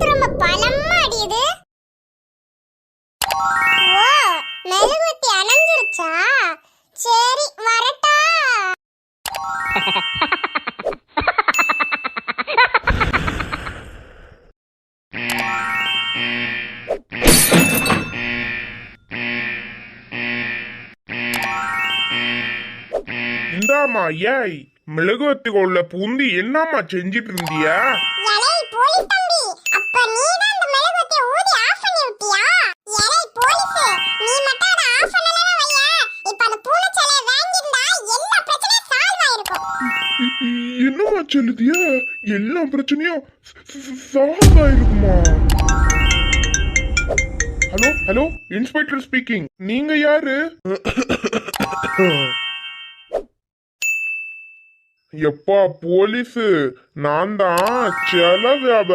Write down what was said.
காத்து ரொம்ப பலமா அடியுது. ஓ மெழுகுவத்தி அணைஞ்சிருச்சா? சரி வரட்டா. இந்தாம்மா ஏய் மிளகுவத்தி உள்ள பூந்தி என்னம்மா செஞ்சிட்டு இருந்தியா? என்னம்மா சொல்லுதியா எல்லா பிரச்சனையும் சால்வ் ஆயிருக்குமா ஹலோ ஹலோ இன்ஸ்பெக்டர் ஸ்பீக்கிங் நீங்க யாரு? எப்பா போலீஸ். நான் தான் செல வியாபாரி